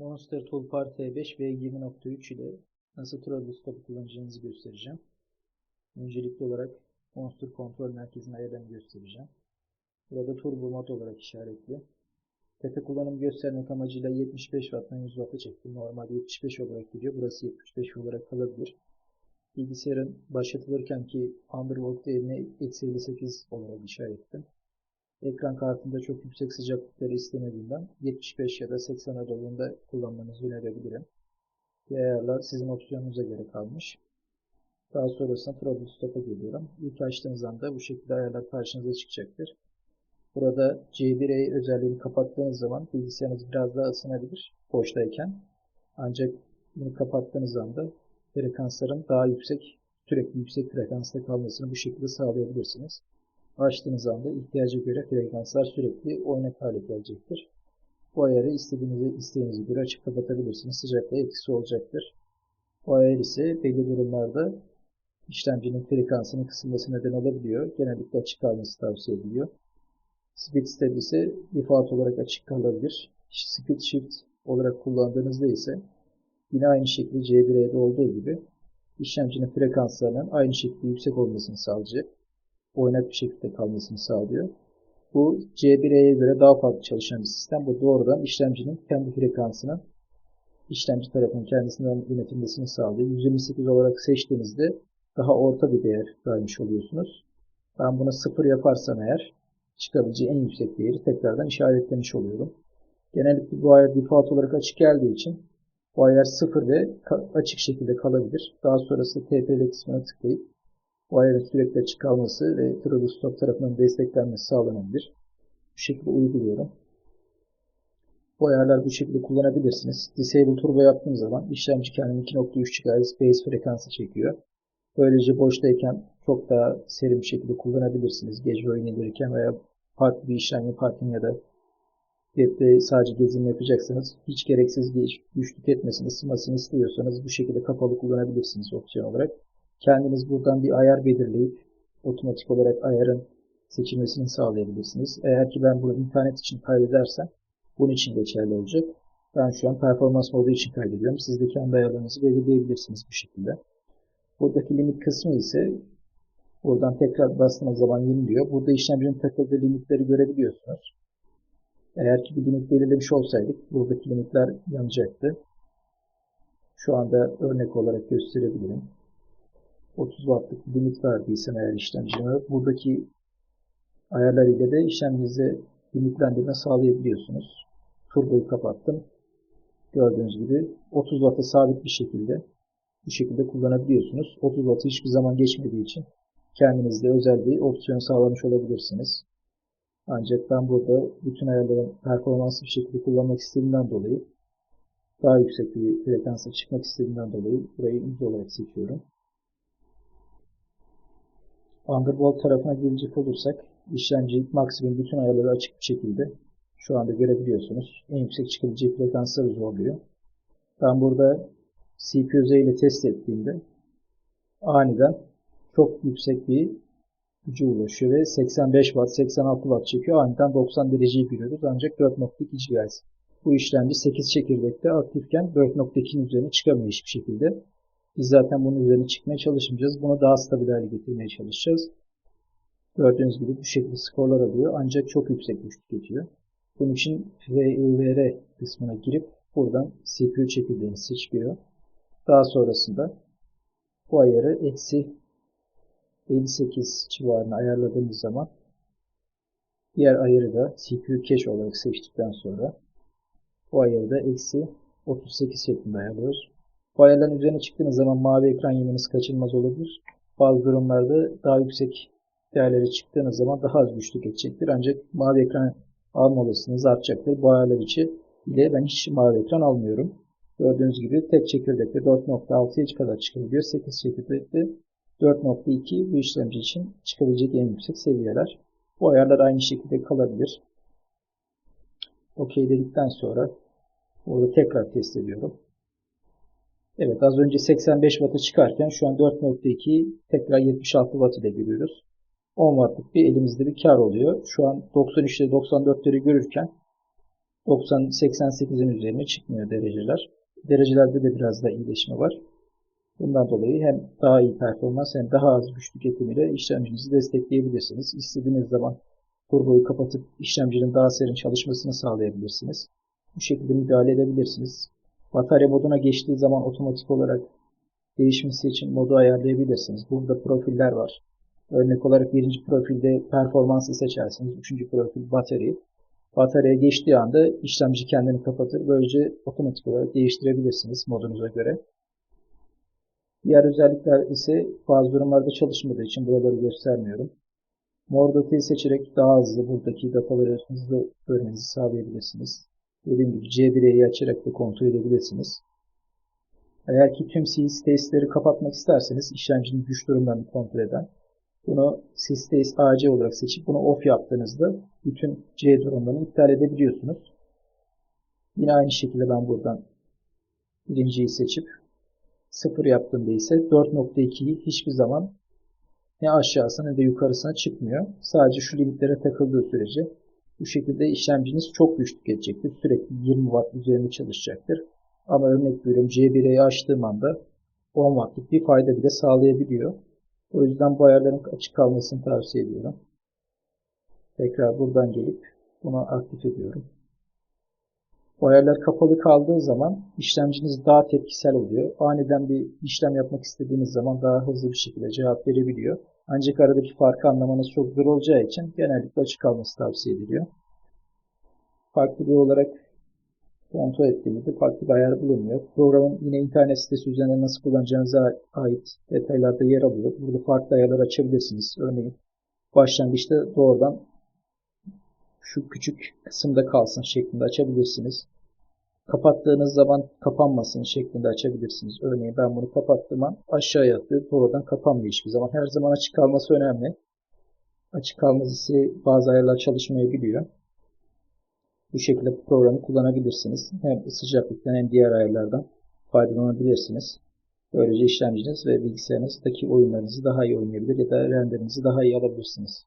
Monster Toolbar T5 ve 20.3 ile nasıl Troubleshoot'u kullanacağınızı göstereceğim. Öncelikli olarak Monster kontrol merkezinin ayarlarını göstereceğim. Burada Turbo mod olarak işaretli. Tepe kullanım göstermek amacıyla 75 Watt'tan 100 Watt'a çektim. Normalde 75 olarak gidiyor. Burası 75 olarak kalabilir. Bilgisayarın başlatılırken ki Undervolt değerini eksi 58 olarak işaretledim. Ekran kartında çok yüksek sıcaklıkları istemediğinden 75 ya da 80 aralığında kullanmanızı önerebilirim. Diğer ayarlar sizin opsiyonunuza göre kalmış. Daha sonrasında Troubleshoot'a geliyorum. İlk açtığınız anda bu şekilde ayarlar karşınıza çıkacaktır. Burada C1A özelliğini kapattığınız zaman bilgisayarınız biraz daha ısınabilir boştayken. Ancak bunu kapattığınız anda frekansların daha yüksek, sürekli yüksek frekansta kalmasını bu şekilde sağlayabilirsiniz. Açtığınız anda ihtiyaca göre frekanslar sürekli oynak hale gelecektir. Bu ayarı istediğiniz isteğinize göre açıp kapatabilirsiniz. Sıcaklığa etkisi olacaktır. Bu ayar ise belli durumlarda işlemcinin frekansının kısılması neden olabiliyor. Genellikle açık kalması tavsiye ediliyor. Speed Step ise default olarak açık kalabilir. Speed Shift olarak kullandığınızda ise yine aynı şekilde C1E'de olduğu gibi işlemcinin frekanslarının aynı şekilde yüksek olmasını sağlayacak. Oynak bir şekilde kalmasını sağlıyor. Bu C1E'ye göre daha farklı çalışan bir sistem. Bu doğrudan işlemcinin kendi frekansının işlemci tarafının kendisinden yönetilmesini sağlıyor. 128 olarak seçtiğinizde daha orta bir değer vermiş oluyorsunuz. Ben buna 0 yaparsam eğer çıkabileceği en yüksek değeri tekrardan işaretlemiş oluyorum. Genellikle bu ayar default olarak açık geldiği için bu ayar 0 ve açık şekilde kalabilir. Daha sonrasında TPL kısmına tıklayıp bu ayarın sürekli açık kalması ve Troubleshoot tarafından desteklenmesi sağlanabilir. Bu şekilde uyguluyorum. Bu ayarlar bu şekilde kullanabilirsiniz. Disable Turbo yaptığım zaman işlemci kendini 2.3 GHz base frekansı çekiyor. Böylece boştayken çok daha serin bir şekilde kullanabilirsiniz. Gece oyun indirirken veya farklı bir işlem yaparken ya da webde sadece gezim yapacaksanız hiç gereksiz güç tüketmesini, ısınmasını istiyorsanız bu şekilde kapalı kullanabilirsiniz opsiyon olarak. Kendiniz buradan bir ayar belirleyip otomatik olarak ayarın seçilmesini sağlayabilirsiniz. Eğer ki ben bunu internet için kaydedersem bunun için geçerli olacak. Ben şu an performans modu için kaydediyorum. Siz de kendi ayarlarınızı belirleyebilirsiniz bu şekilde. Buradaki limit kısmı ise buradan tekrar bastığınız zaman yeniliyor. Burada işlemcinin takıldığı limitleri görebiliyorsunuz. Eğer ki bir limit belirlemiş olsaydık buradaki limitler yanacaktı. Şu anda örnek olarak gösterebilirim. 30 wattlık bir limit verdiysem eğer işlemcime buradaki ayarlar ile de işlemcinize limitlendirme sağlayabiliyorsunuz. Turboyu kapattım. Gördüğünüz gibi 30 watt'a sabit bir şekilde bu şekilde kullanabiliyorsunuz. 30 watt hiçbir zaman geçmediği için kendinizde özel bir opsiyon sağlamış olabilirsiniz. Ancak ben burada bütün ayarların performanslı bir şekilde kullanmak istediğimden dolayı daha yüksek bir frekansa çıkmak istediğimden dolayı burayı 100 olarak seçiyorum. Thunderbolt tarafına gelecek olursak işlemci maksimum bütün ayarları açık bir şekilde şu anda görebiliyorsunuz. En yüksek çıkabilecek frekansları zorluyor. Ben burada CPU ile test ettiğimde aniden çok yüksek bir gücü ulaşıyor ve 85 Watt, 86 Watt çekiyor. Aniden 90 dereceyi görüyoruz ancak 4.2 GHz. Bu işlemci 8 çekirdekte aktifken 4.2'nin üzerine çıkamıyor hiçbir şekilde. Biz zaten bunun üzerine çıkmaya çalışmayacağız. Bunu daha stabil hale getirmeye çalışacağız. Gördüğünüz gibi bu şekilde skorlar alıyor. Ancak çok yüksek güç tüketiyor. Bunun için VIVR kısmına girip buradan CPU çekirdeğini seçiyor. Daha sonrasında bu ayarı eksi 58 civarına ayarladığımız zaman diğer ayarı da CPU cache olarak seçtikten sonra bu ayarı da eksi 38 şeklinde ayarlıyoruz. Bu ayarların üzerine çıktığınız zaman mavi ekran yemeniz kaçınılmaz olabilir. Bazı durumlarda daha yüksek değerlere çıktığınız zaman daha az güçlük edecektir. Ancak mavi ekran alma olasılığınız artacaktır. Bu ayarlar için ile ben hiç mavi ekran almıyorum. Gördüğünüz gibi tek çekirdekte 4.6 inç kadar çıkabiliyor. 8 çekirdekte 4.2 bu işlemci için çıkabilecek en yüksek seviyeler. Bu ayarlar aynı şekilde kalabilir. OK dedikten sonra burada tekrar test ediyorum. Evet az önce 85 Watt'a çıkarken şu an 4.2 tekrar 76 Watt ile görüyoruz. 10 Watt'lık bir elimizde bir kar oluyor. Şu an 93 ile 94'leri görürken 90-88'in üzerine çıkmıyor dereceler. Derecelerde de biraz da iyileşme var. Bundan dolayı hem daha iyi performans hem daha az güç tüketimiyle işlemcinizi destekleyebilirsiniz. İstediğiniz zaman turboyu kapatıp işlemcinin daha serin çalışmasını sağlayabilirsiniz. Bu şekilde müdahale edebilirsiniz. Batarya moduna geçtiği zaman otomatik olarak değişmesi için modu ayarlayabilirsiniz. Burada profiller var. Örnek olarak birinci profilde performansı seçersiniz. Üçüncü profil batarya. Bataryaya geçtiği anda işlemci kendini kapatır. Böylece otomatik olarak değiştirebilirsiniz modunuza göre. Diğer özellikler ise bazı durumlarda çalışmadığı için buraları göstermiyorum. Mor datayı seçerek daha hızlı buradaki dataları hızlı görmenizi sağlayabilirsiniz. Dediğim gibi C1'i açarak da kontrol edebilirsiniz. Eğer ki tüm CSTS'leri kapatmak isterseniz işlemcinin güç durumlarını kontrol eden bunu CSTS AC olarak seçip bunu off yaptığınızda bütün C durumlarını iptal edebiliyorsunuz. Yine aynı şekilde ben buradan birinciyi seçip 0 yaptığımda ise 4.2'yi hiçbir zaman ne aşağısına ne de yukarısına çıkmıyor. Sadece şu limitlere takıldığı sürece bu şekilde işlemciniz çok güç tüketecektir. Sürekli 20 Watt üzerinde çalışacaktır. Ama örnek veriyorum C1'i açtığım anda 10 Watt'lık bir fayda bile sağlayabiliyor. O yüzden bu ayarların açık kalmasını tavsiye ediyorum. Tekrar buradan gelip bunu aktif ediyorum. Bu ayarlar kapalı kaldığı zaman işlemciniz daha tepkisel oluyor. Aniden bir işlem yapmak istediğiniz zaman daha hızlı bir şekilde cevap verebiliyor. Ancak aradaki farkı anlamanız çok zor olacağı için genellikle açık kalması tavsiye ediliyor. Farklı bir olarak kontrol ettiğimizde farklı bir ayar bulunmuyor. Programın yine internet sitesi üzerinde nasıl kullanacağınıza ait detaylarda yer alıyor. Burada farklı ayarlar açabilirsiniz. Örneğin başlangıçta doğrudan şu küçük kısımda kalsın şeklinde açabilirsiniz. Kapattığınız zaman kapanmasın şeklinde açabilirsiniz. Örneğin ben bunu kapattığım an aşağıya atlıyor. Doğrudan kapanmıyor hiçbir zaman. Her zaman açık kalması önemli. Açık kalması bazı ayarlar çalışmayabiliyor. Bu şekilde bu programı kullanabilirsiniz. Hem sıcaklıktan hem diğer ayarlardan faydalanabilirsiniz. Böylece işlemciniz ve bilgisayarınızdaki oyunlarınızı daha iyi oynayabilir ya da renderinizi daha iyi alabilirsiniz.